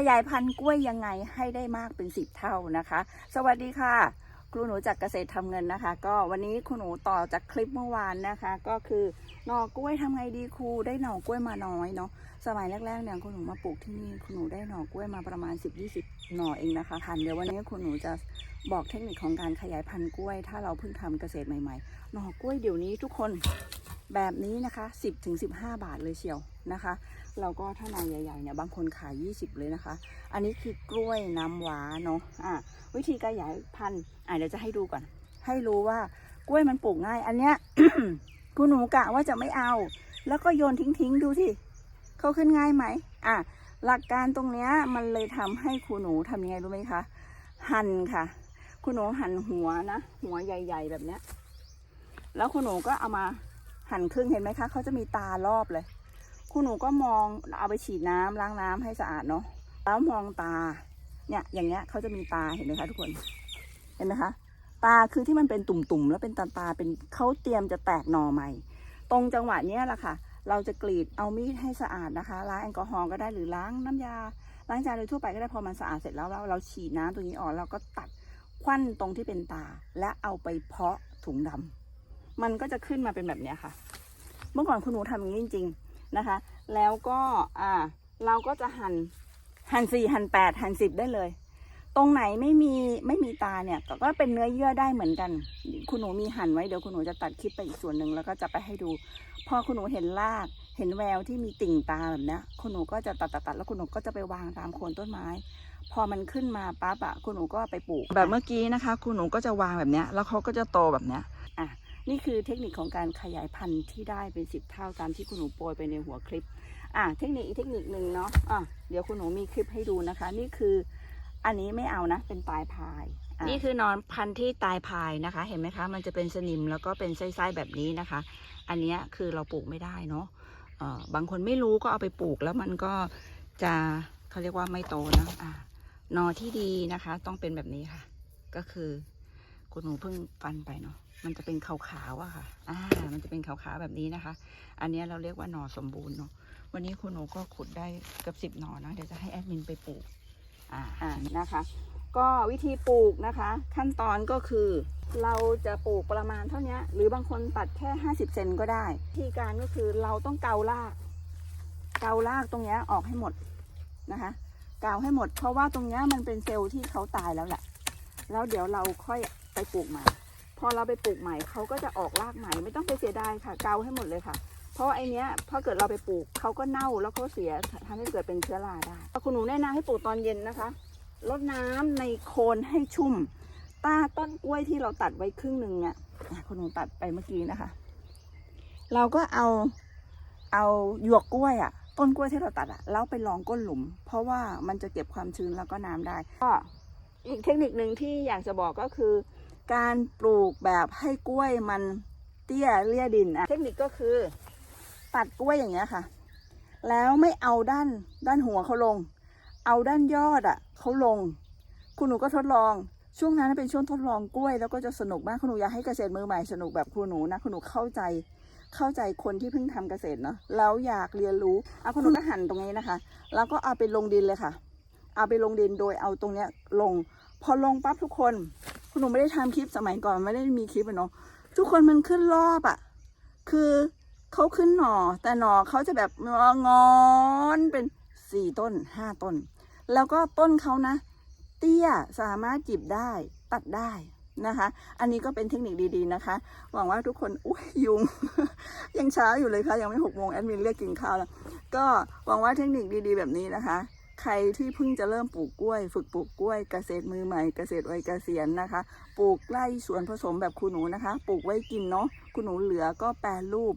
ขยายพันธุ์กล้วยยังไงให้ได้มากเป็นสิบเท่านะคะ สวัสดีค่ะ ครูหนูจากเกษตรทำเงินนะคะ ก็วันนี้ครูหนูต่อจากคลิปเมื่อวานนะคะ ก็คือหน่อกล้วยทำไงดีครูได้หน่อกล้วยมาน้อยเนาะสมัยแรกๆเนี่ยครูหนูมาปลูกที่นี่ครูหนูได้หน่อกล้วยมาประมาณ 10-20 หน่อเองนะคะพันเดี๋ยววันนี้ครูหนูจะบอกเทคนิคของการขยายพันธุ์กล้วย ถ้าเราเพิ่งทำเกษตรใหม่ๆ หน่อกล้วยเดี๋ยวนี้ทุกคน แบบนี้นะคะ 10-15 บาทเลยเชียวนะคะแล้วก็ถ้านายใหญ่ๆเนี่ยบางคนขาย 20 เลยนะคะ อันนี้คือกล้วยน้ำว้าเนาะอะวิธีการขยายพันธุ์อะเดี๋ยวจะให้ดูก่อน ให้รู้ว่ากล้วยมันปลูกง่าย อันเนี้ยคุณหนูกะว่าจะไม่เอา แล้วก็โยนทิ้งๆดูที่เขาขึ้นง่ายไหมอะหลักการตรงเนี้ยมันเลยทำให้ครูหนูทำยังไงรู้ไหมคะ หั่นค่ะคุณหนูหั่นหัวนะ หัวใหญ่ ๆ แบบเนี้ย แล้วคุณหนูก็เอามา หั่นครึ่งเห็นไหมคะเขาจะมีตารอบเลย คุณหนูก็มองเอาไปฉีดน้ำล้างน้ำให้สะอาดเนาะแล้วมองตา เนี่ยอย่างเงี้ยเขาจะมีตาเห็นไหมคะทุกคนเห็นไหมคะตาคือที่มันเป็นตุ่มๆแล้วเป็นตาตาเป็นเขาเตรียมจะแตกหน่อใหม่ ตรงจังหวะเนี้ยแหละค่ะ เราจะกรีดเอามีดให้สะอาดนะคะล้างแอลกอฮอล์ก็ได้หรือล้างน้ำยาล้างจานโดยทั่วไปก็ได้พอมันสะอาดเสร็จแล้วเราเราฉีดน้ำตรงนี้ออกเราก็ตัดควันตรงที่เป็นตา และเอาไปเพาะถุงดำ มันก็จะขึ้นมาเป็นแบบนี้ค่ะ เมื่อก่อนคุณหนูทำอย่างนี้จริง ๆนะคะ แล้วก็อ่าเราก็จะหั่นหั่นสี่หั่นแปดหั่นสิบได้เลย ตรงไหนไม่มีไม่มีตาเนี่ยก็เป็นเนื้อเยื่อได้เหมือนกัน คุณหนูมีหั่นไว้เดี๋ยวคุณหนูจะตัดคลิปไปอีกส่วนหนึ่งแล้วก็จะไปให้ดู พอคุณหนูเห็นรากเห็นแววที่มีติ่งตาแบบนี้คุณหนูก็จะตัดตัดตัดแล้วคุณหนูก็จะไปวางตามโคนต้นไม้ พอมันขึ้นมาปั๊บอะคุณหนูก็ไปปลูก แบบเมื่อกี้นะคะ คุณหนูก็จะวางแบบนี้แล้วเขาก็จะโตแบบนี้อะ นี่คือเทคนิคของการขยายพันธุ์ที่ได้เป็นสิบเท่าตามที่คุณหนูโปรยไปในหัวคลิป อะเทคนิคอีกเทคนิคหนึ่งเนาะอะเดี๋ยวคุณหนูมีคลิปให้ดูนะคะ นี่คืออันนี้ไม่เอานะ เป็นปลายพายนี่คือนอนพันธุ์ที่ตายพายนะคะ เห็นไหมคะ มันจะเป็นสนิมแล้วก็เป็นไส้ๆแบบนี้นะคะ อันนี้คือเราปลูกไม่ได้เนาะบางคนไม่รู้ก็เอาไปปลูกแล้วมันก็จะเขาเรียกว่าไม่โตนะอะนอที่ดีนะคะ ต้องเป็นแบบนี้ค่ะ ก็คือ คุณหนูเพิ่งฟันไปเนาะ มันจะเป็นขาวๆอะค่ะ อ่า มันจะเป็นขาวๆแบบนี้นะคะ อันเนี้ยเราเรียกว่าหนอสมบูรณ์เนาะ วันนี้คุณหนูก็ขุดได้เกือบสิบหนอนะ เดี๋ยวจะให้แอดมินไปปลูก อ่า อ่า นะคะ ก็วิธีปลูกนะคะ ขั้นตอนก็คือเราจะปลูกประมาณเท่านี้หรือบางคนตัดแค่ 50 เซนก็ได้วิธีการก็คือเราต้องเการาก เการากตรงเนี้ยออกให้หมดนะคะเกาให้หมด เพราะว่าตรงเนี้ยมันเป็นเซลล์ที่เขาตายแล้วแหละ แล้วเดี๋ยวเราค่อย ไปปลูกใหม่ พอเราไปปลูกใหม่เขาก็จะออกรากใหม่ไม่ต้องไปเสียดายค่ะ เกาให้หมดเลยค่ะ เพราะไอเนี้ยพอเกิดเราไปปลูกเขาก็เน่าแล้วเขาเสียทำให้เกิดเป็นเชื้อราได้คุณหนูแนะนำให้ปลูกตอนเย็นนะคะรดน้ำในโคนให้ชุ่มต้าต้นกล้วยที่เราตัดไว้ครึ่งหนึ่งเนี่ยคุณหนูตัดไปเมื่อกี้นะคะ เราก็เอาเอาหยวกกล้วยอะต้นกล้วยที่เราตัดอะแล้วไปรองก้นหลุม เพราะว่ามันจะเก็บความชื้นแล้วก็น้ำได้ ก็อีกเทคนิคหนึ่งที่อยากจะบอกก็คือ การปลูกแบบให้กล้วยมันเตี้ยเลี่ยดินอะเทคนิคก็คือตัดกล้วยอย่างเงี้ยค่ะ แล้วไม่เอาด้านด้านหัวเขาลง เอาด้านยอดอะเขาลง คุณหนูก็ทดลองช่วงนั้นเป็นช่วงทดลองกล้วยแล้วก็จะสนุกมากคุณหนูอยากให้เกษตรมือใหม่สนุกแบบคุณหนูนะคุณหนูเข้าใจเข้าใจคนที่เพิ่งทำเกษตรเนาะแล้วอยากเรียนรู้เอาคุณหนูก็หั่นตรงนี้นะคะ แล้วก็เอาไปลงดินเลยค่ะ เอาไปลงดินโดยเอาตรงเนี้ยลง พอลงปั๊บทุกคน หนูไม่ได้ทำคลิปสมัยก่อนไม่ได้มีคลิปอะเนาะทุกคนมันขึ้นรอบอะคือเขาขึ้นหน่อแต่หน่อเขาจะแบบงอนเป็นสี่ต้นห้าต้น แล้วก็ต้นเขานะ เตี้ยสามารถจิบได้ตัดได้นะคะ อันนี้ก็เป็นเทคนิคดีๆนะคะ หวังว่าทุกคนอุ้ยยุง ยังเช้าอยู่เลยค่ะยังไม่หกโมงแอดมินเรียกกินข้าวแล้ว ก็หวังว่าเทคนิคดีๆแบบนี้นะคะ ใครที่เพิ่งจะเริ่มปลูกกล้วย ฝึกปลูกกล้วยเกษตรมือใหม่เกษตรวัยเกษียณนะคะ ปลูกไร่สวนผสมแบบคุณหนูนะคะ ปลูกไว้กินเนาะคุณหนูเหลือก็แปรรูป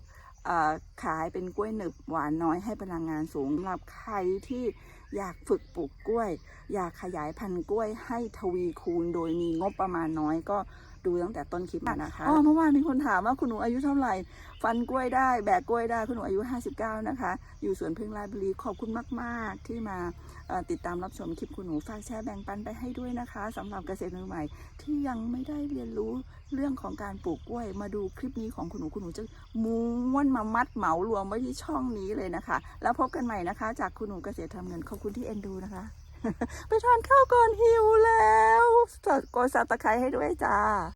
ขายเป็นกล้วยหนึบหวานน้อยให้พลังงานสูงสำหรับใครที่อยากฝึกปลูกกล้วย อยากขยายพันธุ์กล้วยให้ทวีคูณโดยมีงบประมาณน้อยก็ ดูตั้งแต่ต้นคลิปมานะคะอ๋อเมื่อวานมีคนถามว่าคุณหนูอายุเท่าไหร่ ฟันกล้วยได้ แบกกล้วยได้คุณหนูอายุ 59 นะคะ อยู่สวนพึ่งราชบุรีขอบคุณมาก ๆ ที่มาติดตามรับชมคลิปคุณหนูฝากแชร์แบ่งปันไปให้ด้วยนะคะสำหรับเกษตรมือใหม่ ที่ยังไม่ได้เรียนรู้เรื่องของการปลูกกล้วย มาดูคลิปนี้ของคุณหนูคุณหนูจะม้วนมามัดเหมารวมไว้ที่ช่องนี้เลยนะคะ แล้วพบกันใหม่นะคะ จากคุณหนูเกษตรทำเงินขอบคุณที่เอ็นดูนะคะไปทานข้าวก่อนหิวแล้ว กดซับตะไคร้ให้ด้วยจ้า